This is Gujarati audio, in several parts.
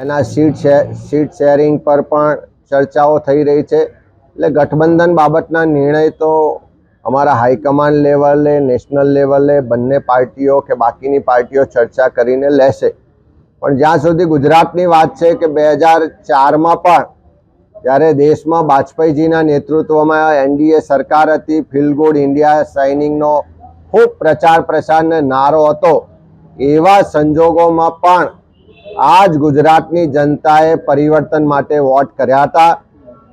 એના સીટ સીટ શેરિંગ પર પણ ચર્ચાઓ થઈ રહી છે. એટલે ગઠબંધન બાબતના નિર્ણય તો અમારા હાઈકમાન્ડ લેવલે, નેશનલ લેવલે બંને પાર્ટીઓ કે બાકીની પાર્ટીઓ ચર્ચા કરીને લેશે. પણ જ્યાં સુધી ગુજરાતની વાત છે કે બે હજાર ચારમાં પણ જ્યારે દેશમાં વાજપેયીજીના નેતૃત્વમાં એનડીએ સરકાર હતી ફીલ ગુડ ઇન્ડિયા સાઇનિંગનો ખૂબ પ્રચાર પ્રસારને નારો હતો, એવા સંજોગોમાં પણ આ જ ગુજરાતની જનતાએ પરિવર્તન માટે વોટ કર્યા હતા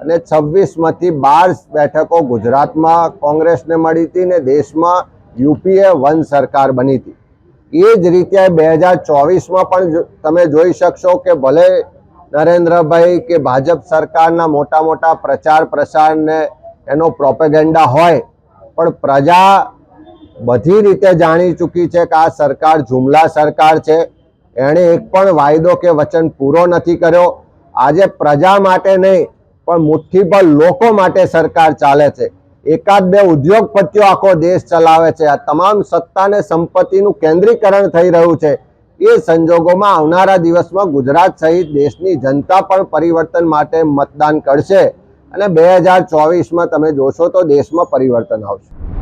અને છવ્વીસમાંથી બાર બેઠકો ગુજરાતમાં કોંગ્રેસને મળી હતી ને દેશમાં યુપીએ વન સરકાર બની હતી. એ જ રીતે બે હજાર ચોવીસમાં પણ તમે જોઈ શકશો કે ભલે નરેન્દ્રભાઈ કે ભાજપ સરકારના મોટા મોટા પ્રચાર પ્રસારને એનો પ્રોપેગેન્ડા હોય, પણ પ્રજા બધી રીતે જાણી ચૂકી છે કે આ સરકાર જુમલા સરકાર છે એણે એક પણ વાયદો કે વચન પૂરો નથી કર્યો. આજે પ્રજા માટે નહીં, પણ મુઠ્ઠીભર લોકો માટે સરકાર ચાલે છે. એકાદ બે ઉદ્યોગપતિઓ આખો દેશ ચલાવે છે. આ તમામ સત્તાને સંપત્તિનું કેન્દ્રીકરણ થઈ રહ્યું છે. એ સંજોગોમાં આવનારા દિવસમાં ગુજરાત સહિત દેશની જનતા પણ પરિવર્તન માટે મતદાન કરશે. અને બે હજાર ચોવીસમાં તમે જોશો તો દેશમાં પરિવર્તન આવશે.